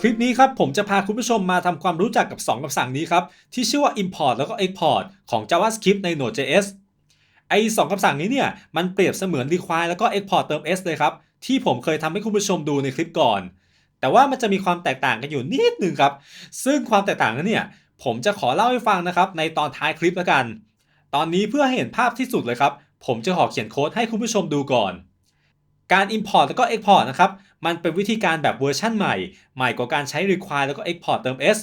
คลิปนี้ครับผมจะพาคุณผู้ชมมาทำความรู้จักกับ 2คำสั่งนี้ครับ ที่ชื่อว่า import แล้วก็ export ของ JavaScript ใน Node.js ไอ้สองคำสั่งนี้เนี่ยมันเปรียบเสมือน require แล้วก็ export เติม s เลยครับ ที่ผมเคยทำให้คุณผู้ชมดูในคลิปก่อน แต่ว่ามันจะมีความแตกต่างกันอยู่นิดนึงครับ ซึ่งความแตกต่างนั้นเนี่ยผมจะขอเล่าให้ฟังนะครับในตอนท้ายคลิปแล้วกัน ตอนนี้เพื่อให้เห็นภาพที่สุดเลยครับ ผมจะขอเขียนโค้ดให้คุณผู้ชมดูก่อน การ import แล้วก็ export นะครับ มันเป็นวิธีการแบบเวอร์ชั่นใหม่ ใหม่กว่าการใช้ require แล้วก็ export เติม s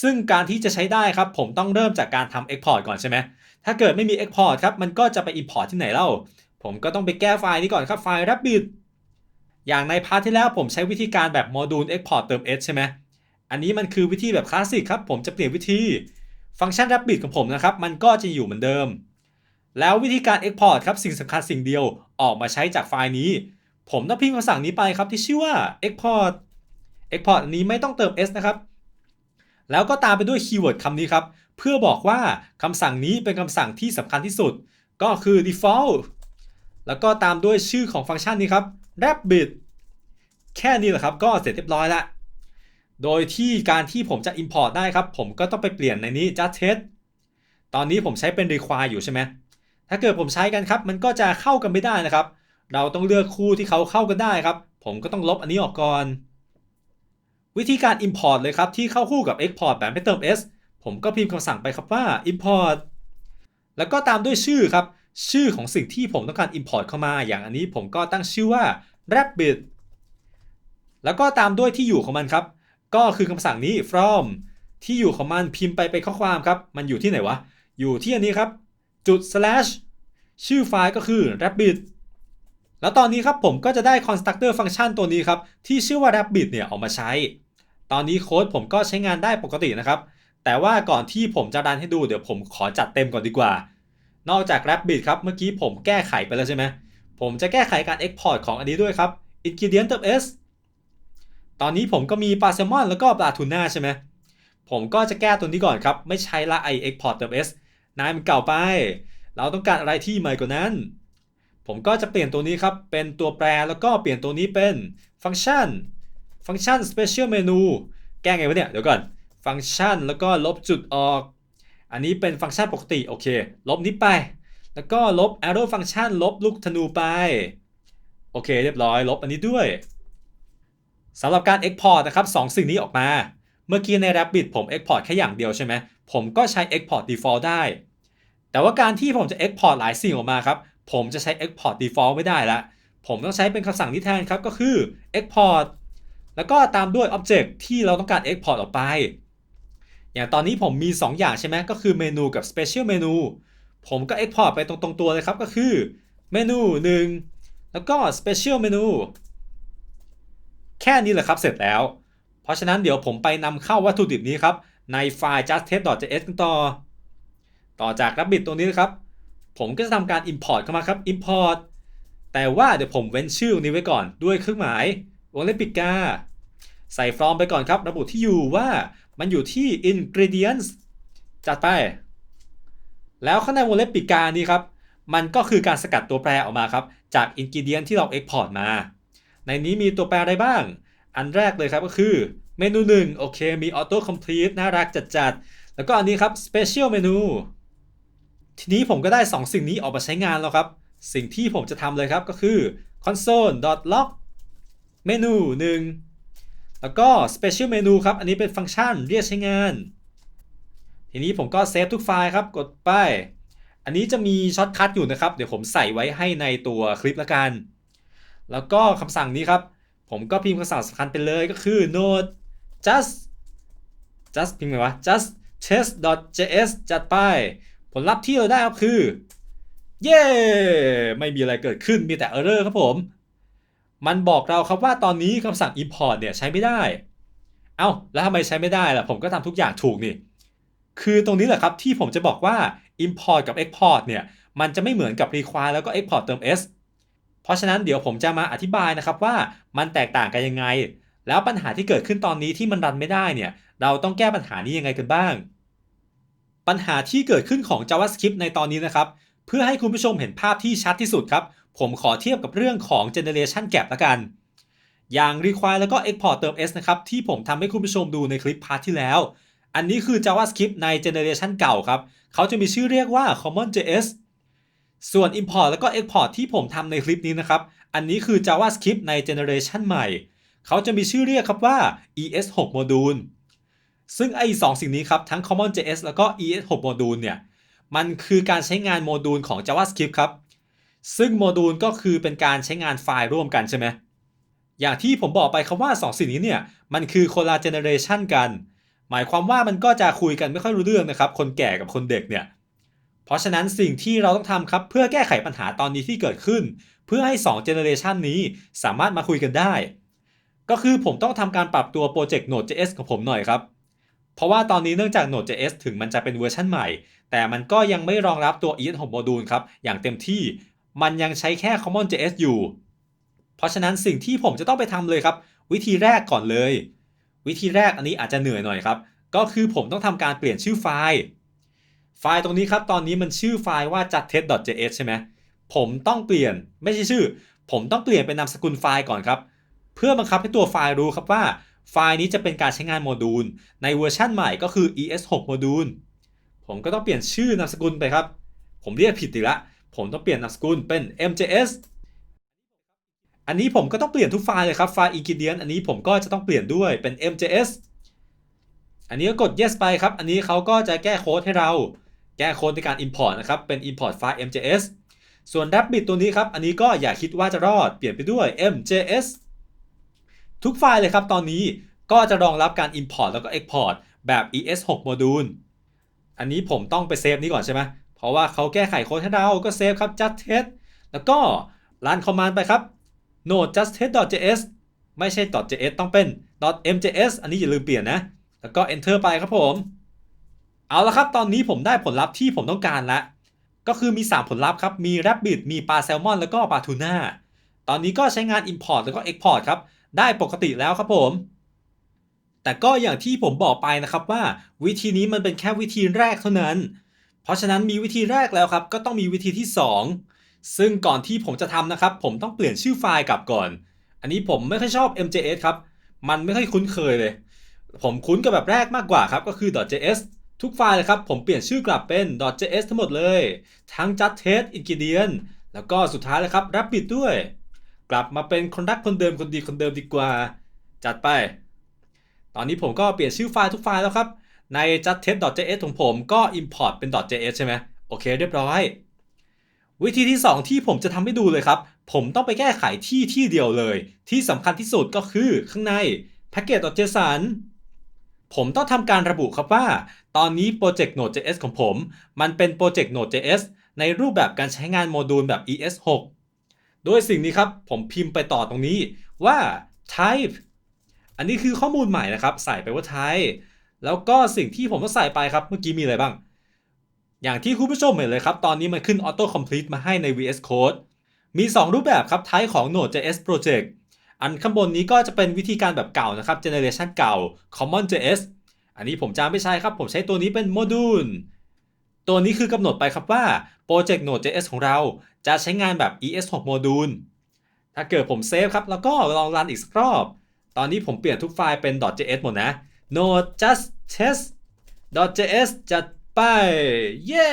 ซึ่งการที่จะใช้ได้ครับ ผมต้องเริ่มจากการทำ export ก่อนใช่ไหม ถ้าเกิดไม่มี export ครับ มันก็จะไป import ที่ไหนเล่า ผมก็ต้องไปแก้ไฟล์นี้ก่อนครับ ไฟล์ rabbit อย่างในพาร์ทที่แล้วผมใช้วิธีการแบบโมดูล export เติม s ใช่ไหม อันนี้มันคือวิธีแบบคลาสสิกครับ ผมจะเปลี่ยนวิธี ฟังก์ชัน rabbit ของผมนะครับ มันก็จะอยู่เหมือนเดิม แล้ววิธีการ export ครับสิ่งสำคัญสิ่งเดียวออกมาใช้จากไฟล์นี้ ผมต้องพิมพ์คำสั่งนี้ไปครับที่ชื่อว่า export export อันนี้ไม่ต้องเติม s นะครับ แล้วก็ตามไปด้วยคีย์เวิร์ดคำนี้ครับ เพื่อบอกว่าคำสั่งนี้เป็นคำสั่งที่สำคัญที่สุด ก็คือ default แล้วก็ตามด้วยชื่อของฟังก์ชันนี้ครับ rabbit แค่นี้แหละครับ ก็เสร็จเรียบร้อยละโดยที่การที่ผมจะ import ได้ครับ ผมก็ต้องไปเปลี่ยนในนี้ just test ตอนนี้ผมใช้เป็น require อยู่ใช่ไหม ถ้าเกิดผมใช้กันครับ มันก็จะเข้ากันไม่ได้นะครับ เราต้องเลือกคู่ที่เขาเข้ากันได้ครับ ผมก็ต้องลบอันนี้ออกก่อน วิธีการ import เลยครับที่เข้าคู่กับ export แบบไม่เติม s ผมก็พิมพ์คำสั่งไปครับว่า import แล้วก็ตามด้วยชื่อครับ ชื่อของสิ่งที่ผมต้องการ import เข้ามา อย่างอันนี้ผมก็ตั้งชื่อว่า rabbit แล้วก็ตามด้วยที่อยู่ของมันครับ ก็คือคำสั่งนี้ from ที่อยู่ของมันพิมพ์ไปเป็นข้อความครับ มันอยู่ที่ไหนวะ อยู่ที่อันนี้ครับ จุด slash ชื่อไฟล์ก็คือ rabbit แล้วตอนนี้ครับผมก็จะได้ constructor function ตัวนี้ครับที่ชื่อว่า rabbit เนี่ยออกมาใช้ ตอนนี้โค้ดผมก็ใช้งานได้ปกตินะครับ แต่ว่าก่อนที่ผมจะรันให้ดูเดี๋ยวผมขอจัดเต็มก่อนดีกว่า นอกจาก rabbit ครับเมื่อกี้ผมแก้ไขไปแล้วใช่ไหมผมจะแก้ไขการ export ของอันนี้ด้วยครับ ingredients ตอนนี้ผมก็มีปลาแซลมอนแล้วก็ปลาทูน่าใช่ไหมผมก็จะแก้ตัวนี้ก่อนครับ ไม่ใช้ละไอ export s นายมันเก่าไป เราต้องการอะไรที่ใหม่กว่านั้น ผมก็จะเปลี่ยนตัวนี้ครับ เป็นตัวแปรแล้วก็เปลี่ยนตัวนี้เป็นฟังก์ชัน ฟังก์ชัน special menu แก้ไงวะเนี่ย เดี๋ยวก่อน ฟังก์ชันแล้วก็ลบจุดออก อันนี้เป็นฟังก์ชันปกติ โอเค ลบนี้ไป แล้วก็ลบ arrow ฟังก์ชัน ลบลูกธนูไป โอเค เรียบร้อย ลบอันนี้ด้วยสำหรับการ export นะครับสองสิ่งนี้ออกมา เมื่อกี้ใน Rabbit ผม export แค่อย่างเดียวใช่ไหม ผมก็ใช้ export default ได้ แต่ว่าการที่ผมจะ export หลายสิ่งออกมาครับ ผมจะใช้ export default ไม่ได้ละผมต้องใช้เป็นคำสั่งนี้แทนครับ ก็คือ export แล้วก็ตามด้วย object ที่เราต้องการ export ออกไป อย่างตอนนี้ผมมี 2 อย่างใช่ไหมก็คือเมนูกับ special menu ผมก็ export ไปตรงๆตัวเลยครับ ก็คือเมนู 1 แล้วก็ special menu แค่นี้แหละครับเสร็จแล้ว เพราะฉะนั้นเดี๋ยวผมไปนำเข้าวัตถุดิบนี้ครับ ในไฟล์ justtest.js กันต่อ ต่อจาก Rabbit ตัวนี้นะครับ ผมก็จะทำการ import เข้ามาครับ import แต่ว่าเดี๋ยวผมเว้นชื่อตรงนี้ไว้ก่อนด้วยเครื่องหมายวงเล็บปิดกา ใส่ from ไปก่อนครับ ระบุที่อยู่ว่ามันอยู่ที่ ingredients จัดไป แล้วข้างในวงเล็บปิดกานี้ครับ มันก็คือการสกัดตัวแปรออกมาครับ จาก ingredient ที่เรา export มา ในนี้มีตัวแปรอะไรบ้าง อันแรกเลยครับก็คือเมนูหนึ่งโอเคมี auto complete น่ารักจัดๆ แล้วก็อันนี้ครับ special menu ทีนี้ผมก็ได้ 2 สิ่งนี้ออกมาใช้งานแล้วครับ สิ่งที่ผมจะทำเลยครับก็คือ console.log เมนู 1 แล้วก็ special menu ครับ อันนี้เป็นฟังก์ชันเรียกใช้งาน ทีนี้ผมก็เซฟทุกไฟล์ครับ กดไป อันนี้จะมีช็อตคัทอยู่นะครับ เดี๋ยวผมใส่ไว้ให้ในตัวคลิปละกัน แล้วก็คำสั่งนี้ครับ ผมก็พิมพ์คำสั่งสำคัญไปเลยก็คือ node just just พิมพ์ไงวะ just test.js จัดไป ผลลัพธ์ที่เราได้ครับคือ เย้ ไม่มีอะไรเกิดขึ้นมีแต่ error ครับผม มันบอกเราครับว่าตอนนี้คำสั่ง import เนี่ยใช้ไม่ได้ เอ้า แล้วทำไมใช้ไม่ได้ล่ะ ผมก็ทำทุกอย่างถูกนี่ คือตรงนี้แหละครับที่ผมจะบอกว่า import กับ export เนี่ย มันจะไม่เหมือนกับ require แล้วก็ export เติม s เพราะฉะนั้นเดี๋ยวผมจะมาอธิบายนะครับว่ามันแตกต่างกันยังไง แล้วปัญหาที่เกิดขึ้นตอนนี้ที่มันรันไม่ได้เนี่ย เราต้องแก้ปัญหานี้ยังไงกันบ้าง ปัญหาที่เกิดขึ้นของ JavaScript ในตอนนี้นะครับ เพื่อให้คุณผู้ชมเห็นภาพที่ชัดที่สุดครับ ผมขอเทียบกับเรื่องของ generation gap ละกัน อย่าง require แล้วก็ export เติม s นะครับ ที่ผมทำให้คุณผู้ชมดูในคลิปพาร์ทที่แล้ว อันนี้คือ JavaScript ใน generation เก่าครับ เขาจะมีชื่อเรียกว่า common.js ส่วน import แล้วก็ export ที่ผมทำในคลิปนี้นะครับ อันนี้คือ JavaScript ใน generation ใหม่ เขาจะมีชื่อเรียกครับว่า ES6 Module ซึ่งไอ้สองสิ่งนี้ครับ ทั้ง common.js แล้วก็ ES6 Module เนี่ย มันคือการใช้งานโมดูลของ JavaScript ครับ ซึ่งโมดูลก็คือเป็นการใช้งานไฟล์ร่วมกันใช่ไหมอย่างที่ผมบอกไปครับว่า 2 สิ่งนี้เนี่ย มันคือคนละเจเนเรชันกัน หมายความว่ามันก็จะคุยกันไม่ค่อยรู้เรื่องนะครับ คนแก่กับคนเด็กเนี่ย เพราะฉะนั้นสิ่งที่เราต้องทำครับ เพื่อแก้ไขปัญหาตอนนี้ที่เกิดขึ้น เพื่อให้2เจเนเรชันนี้สามารถมาคุยกันได้ ก็คือผมต้องทำการปรับตัวโปรเจกต์ Node.js ของผมหน่อยครับ เพราะว่าตอนนี้เนื่องจาก Node.js ถึงมันจะเป็นเวอร์ชันใหม่ แต่มันก็ยังไม่รองรับตัว ES6 Module ครับ อย่างเต็มที่มันยังใช้แค่ Common.js อยู่ เพราะฉะนั้นสิ่งที่ผมจะต้องไปทำเลยครับ วิธีแรกก่อนเลย วิธีแรกอันนี้อาจจะเหนื่อยหน่อยครับ ก็คือผมต้องทำการเปลี่ยนชื่อไฟล์ ไฟล์ตรงนี้ครับ ตอนนี้มันชื่อไฟล์ว่า jattest.js ใช่ไหมผมต้องเปลี่ยนไม่ใช่ชื่อ ผมต้องเปลี่ยนเป็นนามสกุลไฟล์ก่อนครับ เพื่อบังคับให้ตัวไฟล์รู้ครับว่า ไฟล์นี้จะเป็นการใช้งานโมดูล ในเวอร์ชันใหม่ก็คือ ES6 โมดูล ผมก็ต้องเปลี่ยนชื่อนามสกุลไปครับ ผมเรียกผิดอีกละ ผมต้องเปลี่ยนนามสกุลเป็น MJS อันนี้ผมก็ต้องเปลี่ยนทุกไฟล์เลยครับ ไฟล์ ingredient อันนี้ผมก็จะต้องเปลี่ยนด้วยเป็น MJS อันนี้ก็กด yes ไปครับ อันนี้เขาก็จะแก้โค้ดให้เรา แก้โค้ดในการ import นะครับ เป็น import ไฟล์ MJS ส่วน Rabbit ตัวนี้ครับ อันนี้ก็อย่าคิดว่าจะรอด เปลี่ยนไปด้วย MJS ทุกไฟล์เลยครับตอนนี้ก็จะรองรับการ import แล้วก็ export แบบ ES6 Module อันนี้ผมต้องไปเซฟนี้ก่อนใช่ไหม เพราะว่าเขาแก้ไขโค้ดให้เราก็เซฟครับ just test แล้วก็รันคอมมานด์ไปครับ node just test.js ไม่ใช่ .js ต้องเป็น .mjs อันนี้อย่าลืมเปลี่ยนนะ แล้วก็ enter ไปครับผม เอาละครับ ตอนนี้ผมได้ผลลัพธ์ที่ผมต้องการล้วก็คือมี 3 ผลลัพธ์ครับ มี rabbit มีปลาแซลมอน แล้วก็ปลาทูน่า ตอนนี้ก็ใช้งาน import แล้วก็ export ครับ ได้ปกติแล้วครับผม แต่ก็อย่างที่ผมบอกไปนะครับว่า วิธีนี้มันเป็นแค่วิธีแรกเท่านั้น เพราะฉะนั้นมีวิธีแรกแล้วครับ ก็ต้องมีวิธีที่ 2 ซึ่งก่อนที่ผมจะทำนะครับ ผมต้องเปลี่ยนชื่อไฟล์กลับก่อน อันนี้ผมไม่ค่อยชอบ MJS ครับ มันไม่ค่อยคุ้นเคยเลย ผมคุ้นกับแบบแรกมากกว่าครับก็คือ .js ทุกไฟล์เลยครับ ผมเปลี่ยนชื่อกลับเป็น .js ทั้งหมดเลย ทั้ง just test ingredient แล้วก็สุดท้ายเลยครับ rabbit ด้วย กลับมาเป็นคนรักคนเดิมคนดีคนเดิมดีกว่า จัดไป ตอนนี้ผมก็เปลี่ยนชื่อไฟล์ทุกไฟล์แล้วครับ ใน just test.js ของผมก็ import เป็น .js ใช่ไหมโอเคเรียบร้อย วิธีที่ 2 ที่ผมจะทำให้ดูเลยครับ ผมต้องไปแก้ไขที่ที่เดียวเลย ที่สำคัญที่สุดก็คือข้างใน package.json ผมต้องทำการระบุครับว่า ตอนนี้โปรเจกต์ Node.js ของผม มันเป็นโปรเจกต์ Node.js ในรูปแบบการใช้งานโมดูลแบบ ES6 โดยสิ่งนี้ครับผมพิมพ์ไปต่อตรงนี้ว่า type อันนี้คือข้อมูลใหม่นะครับ ใส่ไปว่า type แล้วก็สิ่งที่ผมต้องใส่ไปครับเมื่อกี้มีอะไรบ้าง อย่างที่คุณผู้ชมเห็นเลยครับ ตอนนี้มันขึ้น auto complete มาให้ใน VS Code มี 2 รูปแบบครับ type ของ Node.js project อันข้างบนนี้ก็จะเป็นวิธีการแบบเก่านะครับ generation เก่า common.js อันนี้ผมจะไม่ใช้ครับ ผมใช้ตัวนี้เป็น module ตัวนี้คือกำหนดไปครับว่า project Node.js ของเราจะใช้งานแบบ ES6 module ถ้าเกิดผมเซฟครับ แล้วก็ลองรันอีกสักรอบ ตอนนี้ผมเปลี่ยนทุกไฟล์เป็น .js หมดนะ node just test .js จัดไป เย้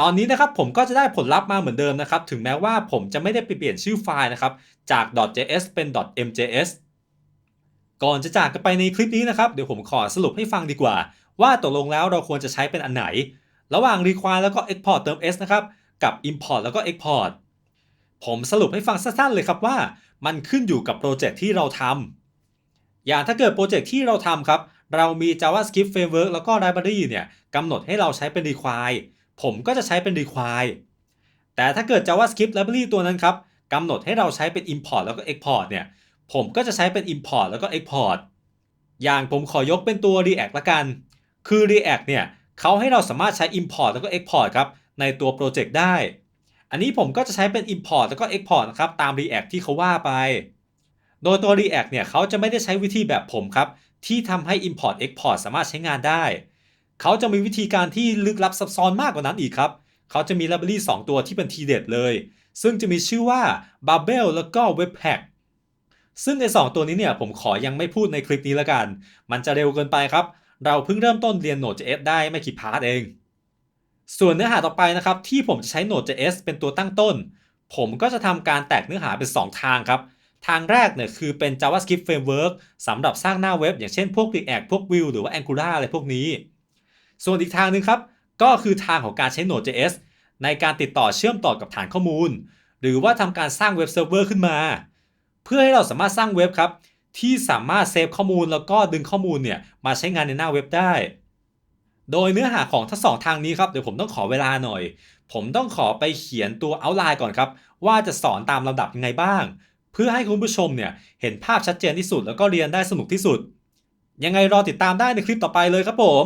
ตอนนี้นะครับผมก็จะได้ผลลัพธ์มาเหมือนเดิมนะครับ ถึงแม้ว่าผมจะไม่ได้ไปเปลี่ยนชื่อไฟล์นะครับ จาก .js เป็น .mjs ก่อนจะจากกันไปในคลิปนี้นะครับ เดี๋ยวผมขอสรุปให้ฟังดีกว่า ว่าตกลงแล้วเราควรจะใช้เป็นอันไหน ระหว่าง require แล้วก็ export เติม s นะครับ กับ import แล้วก็ export ผมสรุปให้ฟังสั้นๆเลยครับว่า มันขึ้นอยู่กับโปรเจกต์ที่เราทำอย่างถ้าเกิดโปรเจกต์ที่เราทำครับ เรามี JavaScript Framework แล้วก็ Library เนี่ยกำหนดให้เราใช้เป็น require ผมก็จะใช้เป็น require แต่ถ้าเกิด JavaScript Library ตัวนั้นครับกำหนดให้เราใช้เป็น import แล้วก็ export เนี่ย ผมก็จะใช้เป็น import แล้วก็ export อย่างผมขอยกเป็นตัว React ละกัน คือ React เนี่ยเขาให้เราสามารถใช้ import แล้วก็ export ครับในตัวโปรเจกต์ได้ อันนี้ผมก็จะใช้เป็น import แล้วก็ export นะครับตาม React ที่เขาว่าไป โดยตัว React เนี่ยเขาจะไม่ได้ใช้วิธีแบบผมครับที่ทำให้ import export สามารถใช้งานได้ เขาจะมีวิธีการที่ลึกลับซับซ้อนมากกว่านั้นอีกครับ เขาจะมี library 2 ตัวที่เป็นทีเด็ดเลย ซึ่งจะมีชื่อว่า Babel แล้วก็ Webpack ซึ่งไอ้สองตัวนี้เนี่ยผมขอยังไม่พูดในคลิปนี้ละกัน มันจะเร็วเกินไปครับ เราเพิ่งเริ่มต้นเรียน Node.js ได้ไม่กี่พาร์ทเอง ส่วนเนื้อหาต่อไปนะครับ ที่ผมจะใช้ Node.js เป็นตัวตั้งต้น ผมก็จะทำการแตกเนื้อหาเป็น 2 ทางครับ ทางแรกเนี่ยคือเป็น JavaScript Framework สำหรับสร้างหน้าเว็บ อย่างเช่นพวก React พวก Vue หรือว่า Angular อะไรพวกนี้ ส่วนอีกทางหนึงครับก็คือทางของการใช้ Node.js ในการติดต่อเชื่อมต่อกับฐานข้อมูล หรือว่าทำการสร้างเว็บเซิร์ฟเวอร์ขึ้นมา เพื่อให้เราสามารถสร้างเว็บครับ ที่สามารถเซฟข้อมูลแล้วก็ดึงข้อมูลเนี่ยมาใช้งานในหน้าเว็บได้ โดยเนื้อหาของทั้งสองทางนี้ครับเดี๋ยวผมต้องขอเวลาหน่อย ผมต้องขอไปเขียนตัว outline ก่อนครับ ว่าจะสอนตามลำดับยังไงบ้าง เพื่อให้คุณผู้ชมเนี่ยเห็นภาพชัดเจนที่สุด แล้วก็เรียนได้สนุกที่สุด ยังไงรอติดตามได้ในคลิปต่อไปเลยครับผม